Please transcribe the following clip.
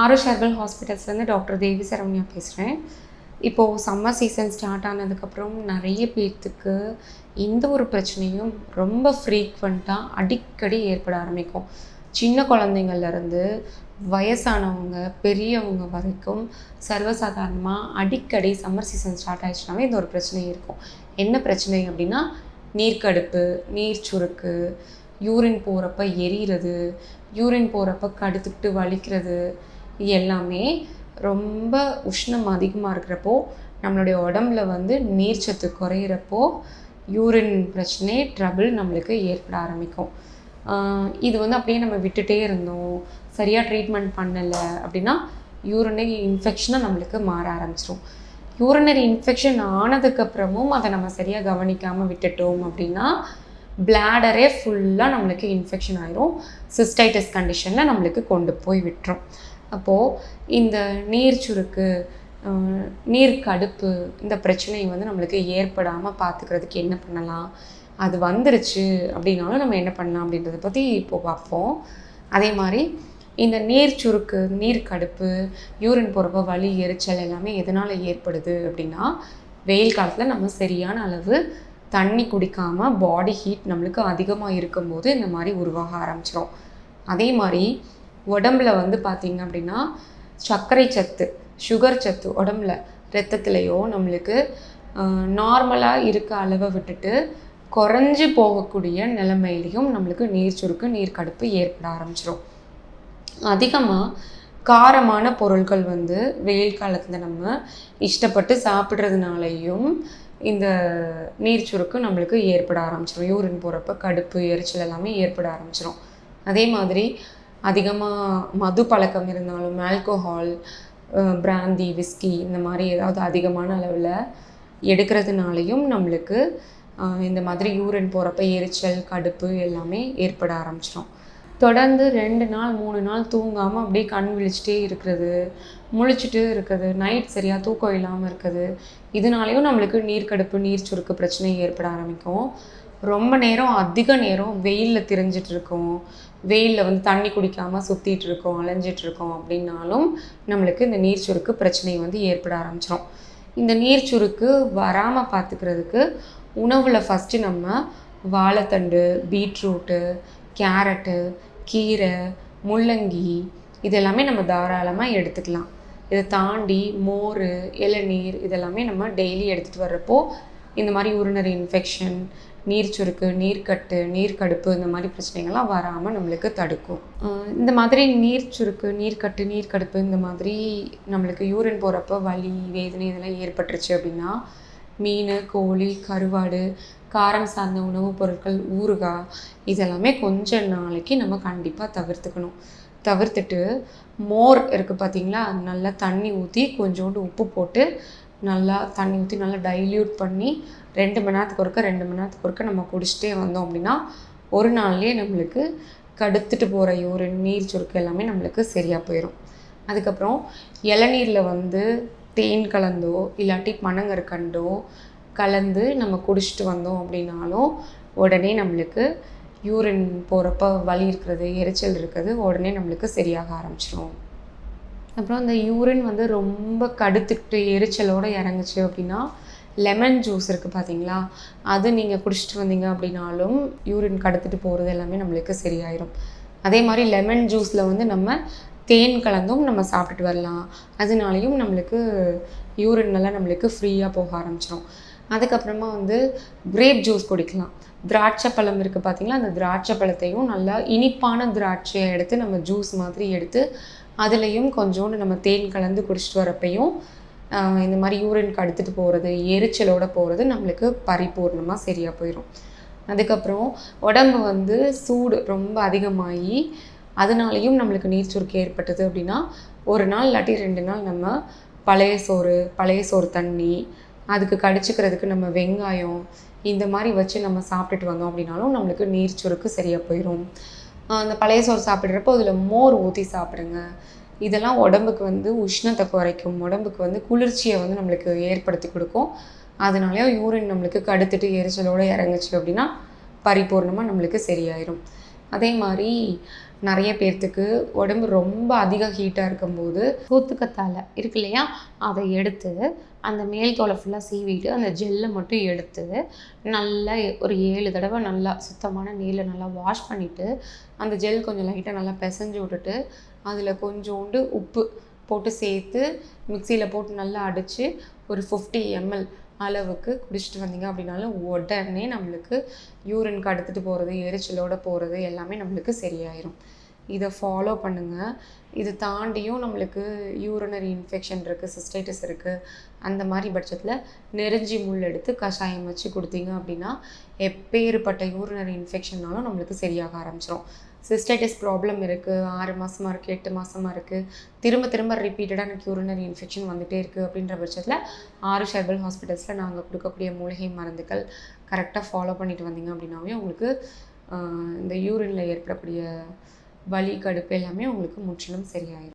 ஆரோஷ் herbal ஹாஸ்பிட்டல்ஸ்லேருந்து doctor Devi Saravaniya பேசுகிறேன் இப்போது சம்மர் சீசன் ஸ்டார்ட் ஆனதுக்கப்புறம் நிறைய பேர்த்துக்கு இந்த ஒரு பிரச்சனையும் ரொம்ப ஃப்ரீக்வெண்ட்டாக அடிக்கடி ஏற்பட ஆரம்பிக்கும். சின்ன குழந்தைங்கள்லேருந்து வயசானவங்க பெரியவங்க வரைக்கும் சர்வசாதாரணமாக அடிக்கடி சம்மர் சீசன் ஸ்டார்ட் ஆயிடுச்சுனாவே இந்த ஒரு பிரச்சனை இருக்கும். என்ன பிரச்சனை அப்படின்னா நீர்க்கடுப்பு நீர் சுருக்கு யூரின் போகிறப்ப எரியிறது யூரின் போகிறப்ப கடுத்துக்கிட்டு வலிக்கிறது இது எல்லாமே ரொம்ப உஷ்ணம் அதிகமாக இருக்கிறப்போ நம்மளுடைய உடம்புல வந்து நீர்ச்சத்து குறையிறப்போ யூரின் பிரச்சனை ட்ரபிள் நம்மளுக்கு ஏற்பட ஆரம்பிக்கும். இது வந்து அப்படியே நம்ம விட்டுட்டே இருந்தோம் சரியாக ட்ரீட்மெண்ட் பண்ணலை அப்படின்னா யூரினரி இன்ஃபெக்ஷனாக நம்மளுக்கு மாற ஆரம்பிச்சிடும் யூரினரி இன்ஃபெக்ஷன் ஆனதுக்கப்புறமும் அதை நம்ம சரியாக கவனிக்காமல் விட்டுட்டோம் அப்படின்னா பிளாடரே ஃபுல்லாக நம்மளுக்கு இன்ஃபெக்ஷன் ஆயிரும். சிஸ்டைட்டிஸ் கண்டிஷனில் நம்மளுக்கு கொண்டு போய் விட்டுரும். அப்போது இந்த நீர் சுருக்கு நீர் கடுப்பு இந்த பிரச்சனை வந்து நம்மளுக்கு ஏற்படாமல் பார்த்துக்கிறதுக்கு என்ன பண்ணலாம்? அது வந்துருச்சு அப்படின்னாலும் நம்ம என்ன பண்ணலாம் அப்படின்றத பற்றி இப்போது பார்ப்போம். அதே மாதிரி இந்த நீர் சுருக்கு நீர் கடுப்பு யூரின் போகிறப்ப வலி எரிச்சல் எல்லாமே எதனால் ஏற்படுது அப்படின்னா வெயில் காலத்தில் நம்ம சரியான அளவு தண்ணி குடிக்காமல் பாடி ஹீட் நம்மளுக்கு அதிகமாக இருக்கும்போது இந்த மாதிரி உருவாக ஆரம்பிச்சிடும் அதே மாதிரி உடம்புல வந்து பார்த்திங்க அப்படின்னா சர்க்கரை சத்து சுகர் சத்து உடம்புல ரத்தத்துலேயோ நம்மளுக்கு நார்மலாக இருக்க அளவை விட்டுட்டு குறைஞ்சி போகக்கூடிய நிலைமையிலையும் நம்மளுக்கு நீர் சுருக்கு நீர் கடுப்பு ஏற்பட ஆரம்பிச்சிடும் அதிகமாக காரமான பொருட்கள் வந்து வெயில் காலத்தில் நம்ம இஷ்டப்பட்டு சாப்பிட்றதுனாலையும் இந்த நீர் சுருக்கு நம்மளுக்கு ஏற்பட ஆரம்பிச்சிடும் யூரின் போகிறப்ப கடுப்பு எரிச்சல் எல்லாமே ஏற்பட ஆரம்பிச்சிடும் அதே மாதிரி அதிகமாக மது பழக்கம் இருந்தாலும் ஆல்கோஹால் பிராந்தி விஸ்கி இந்த மாதிரி ஏதாவது அதிகமான அளவில் எடுக்கிறதுனாலையும் நம்மளுக்கு இந்த மாதிரி யூரின் போகிறப்ப எரிச்சல் கடுப்பு எல்லாமே ஏற்பட ஆரம்பிச்சிடும் தொடர்ந்து ரெண்டு நாள் மூணு நாள் தூங்காமல் அப்படியே கண் விழிச்சிட்டே இருக்கிறது முழிச்சிட்டு இருக்கிறது நைட் சரியாக தூக்கம் இல்லாமல் இருக்குது இதனாலேயும் நம்மளுக்கு நீர்க்கடுப்பு நீர் சுருக்கு பிரச்சனை ஏற்பட ஆரம்பிக்கும். ரொம்ப நேரம் அதிக நேரம் வெயிலில் திரிஞ்சிட்டு இருக்கோம் வெயிலில் வந்து தண்ணி குடிக்காமல் சுற்றிட்டு இருக்கோம் அலைஞ்சிட்டு இருக்கோம் அப்படின்னாலும் நம்மளுக்கு இந்த நீர் சுருக்கு பிரச்சனை வந்து ஏற்பட ஆரம்பிச்சிடும் இந்த நீர் சுருக்கு வராமல் பார்த்துக்கிறதுக்கு உணவில் ஃபஸ்ட்டு நம்ம வாழைத்தண்டு பீட்ரூட்டு கேரட்டு கீரை முள்ளங்கி இதெல்லாமே நம்ம தாராளமாக எடுத்துக்கலாம். இதை தாண்டி மோர் இளநீர் இதெல்லாமே நம்ம டெய்லி எடுத்துகிட்டு வர்றப்போ இந்த மாதிரி உருணரி இன்ஃபெக்ஷன் நீர் சுருக்கு நீர்க்கட்டு நீர்க்கடுப்பு இந்த மாதிரி பிரச்சனைகள்லாம் வராமல் நம்மளுக்கு தடுக்கும். இந்த மாதிரி நீர் சுருக்கு நீர்க்கட்டு நீர்க்கடுப்பு இந்த மாதிரி நம்மளுக்கு யூரின் போகிறப்ப வலி வேதனை இதெல்லாம் ஏற்பட்டுருச்சு அப்படின்னா மீன் கோழி கருவாடு காரம் சார்ந்த உணவுப் பொருட்கள் ஊறுகாய் இதெல்லாமே கொஞ்ச நாளைக்கு நம்ம கண்டிப்பாக தவிர்த்துக்கணும். தவிர்த்துட்டு மோர் இருக்குது பார்த்தீங்களா நல்லா தண்ணி ஊற்றி கொஞ்சோண்டு உப்பு போட்டு நல்லா தண்ணி ஊற்றி நல்லா டைல்யூட் பண்ணி ரெண்டு மணி நேரத்துக்கு ஒருக்க ரெண்டு மணி நேரத்துக்கு ஒருக்க நம்ம குடிச்சிட்டே வந்தோம் அப்படின்னா ஒரு நாள்லேயே நம்மளுக்கு கடுத்துட்டு போகிற யூரின் நீர் சுருக்கு எல்லாமே நம்மளுக்கு சரியாக போயிடும் அதுக்கப்புறம் இளநீரில் வந்து தேன் கலந்தோ இல்லாட்டி பனங்கற்கண்டோ கலந்து நம்ம குடிச்சிட்டு வந்தோம் அப்படின்னாலும் உடனே நம்மளுக்கு யூரின் போகிறப்ப வலி இருக்கிறது எரிச்சல் இருக்கிறது உடனே நம்மளுக்கு சரியாக ஆரம்பிச்சிடும் அப்புறம் இந்த யூரின் வந்து ரொம்ப கடுத்துக்கிட்டு எரிச்சலோடு இறங்குச்சு அப்படின்னா லெமன் ஜூஸ் இருக்குது பார்த்தீங்களா அது நீங்கள் குடிச்சிட்டு வந்தீங்க அப்படின்னாலும் யூரின் கடுத்துட்டு போகிறது எல்லாமே நம்மளுக்கு சரியாயிரும். அதே மாதிரி லெமன் ஜூஸில் வந்து நம்ம தேன் கலந்தும் நம்ம சாப்பிட்டுட்டு வரலாம். அதனாலையும் நம்மளுக்கு யூரின் நல்லா நம்மளுக்கு ஃப்ரீயாக போக ஆரம்பிச்சிடும் அதுக்கப்புறமா வந்து கிரேப் ஜூஸ் குடிக்கலாம். திராட்சை பழம் இருக்குது பார்த்தீங்களா அந்த திராட்சை பழத்தையும் நல்லா இனிப்பான திராட்சையை எடுத்து நம்ம ஜூஸ் மாதிரி எடுத்து அதுலேயும் கொஞ்சோண்டு நம்ம தேன் கலந்து குடிச்சிட்டு வரப்பையும் இந்த மாதிரி யூரின் கடுத்துட்டு போகிறது எரிச்சலோட போகிறது நம்மளுக்கு பரிபூர்ணமாக சரியாக போயிடும் அதுக்கப்புறம் உடம்பு வந்து சூடு ரொம்ப அதிகமாகி அதனாலையும் நம்மளுக்கு நீர் சுருக்கு ஏற்பட்டது அப்படின்னா ஒரு நாள் இல்லாட்டி ரெண்டு நாள் நம்ம பழைய சோறு பழைய சோறு தண்ணி அதுக்கு கடிச்சிக்கிறதுக்கு நம்ம வெங்காயம் இந்த மாதிரி வச்சு நம்ம சாப்பிட்டுட்டு வந்தோம் அப்படின்னாலும் நம்மளுக்கு நீர் சுருக்கு சரியாக போயிடும் அந்த பழைய சோறு சாப்பிட்றப்போ அதில் மோர் ஊற்றி சாப்பிடுங்க. இதெல்லாம் உடம்புக்கு வந்து உஷ்ணத்தை குறைக்கும். உடம்புக்கு வந்து குளிர்ச்சியை வந்து நம்மளுக்கு ஏற்படுத்தி கொடுக்கும். அதனாலே யூரின் நம்மளுக்கு கடுத்துட்டு எரிச்சலோடு இறங்குச்சு அப்படின்னா பரிபூர்ணமாக நம்மளுக்கு சரியாயிரும். அதே மாதிரி நிறைய பேர்த்துக்கு உடம்பு ரொம்ப அதிக ஹீட்டாக இருக்கும்போது சோத்துக்கத்தாழை இருக்கு இல்லையா? அதை எடுத்து அந்த மேல் தோலை ஃபுல்லாக சீவிட்டு அந்த ஜெல்லை மட்டும் எடுத்து நல்லா ஒரு ஏழு தடவை நல்லா சுத்தமான நீரில் நல்லா வாஷ் பண்ணிவிட்டு அந்த ஜெல் கொஞ்சம் லைட்டாக நல்லா பிசைஞ்சு விட்டுட்டு அதில் கொஞ்சோண்டு உப்பு போட்டு சேர்த்து மிக்சியில் போட்டு நல்லா அடித்து ஒரு ஃபிஃப்டி எம்எல் அளவுக்கு குடிச்சிட்டு வந்தீங்க அப்படின்னாலும் உடனே நம்மளுக்கு யூரின் எடுத்துகிட்டு போகிறது எரிச்சலோடு போகிறது எல்லாமே நம்மளுக்கு சரியாயிரும். இதை ஃபாலோ பண்ணுங்கள் இது தாண்டியும் நம்மளுக்கு யூரினரி இன்ஃபெக்ஷன் இருக்குது சிஸ்டைட்டிஸ் இருக்குது அந்த மாதிரி பட்சத்தில் நெருஞ்சி முள் எடுத்து கஷாயம் வச்சு கொடுத்தீங்க அப்படின்னா எப்பேற்பட்ட யூரினரி இன்ஃபெக்ஷன்னாலும் நம்மளுக்கு சரியாக ஆரம்பிச்சிடும் சிஸ்டைட்டிஸ் ப்ராப்ளம் இருக்குது ஆறு மாதமாக இருக்குது எட்டு மாதமாக இருக்குது திரும்ப திரும்ப ரிப்பீட்டடாக எனக்கு யூரினரி இன்ஃபெக்ஷன் வந்துகிட்டே இருக்குது அப்படின்ற பட்சத்தில் ஆறு ஷெர்பல் ஹாஸ்பிட்டல்ஸில் நாங்கள் கொடுக்கக்கூடிய மூலிகை மருந்துகள் கரெக்டாக ஃபாலோ பண்ணிட்டு வந்தீங்க அப்படின்னாவே உங்களுக்கு இந்த யூரினில் ஏற்படக்கூடிய வலி கடுப்பு எல்லாமே உங்களுக்கு முற்றிலும் சரியாயிடும்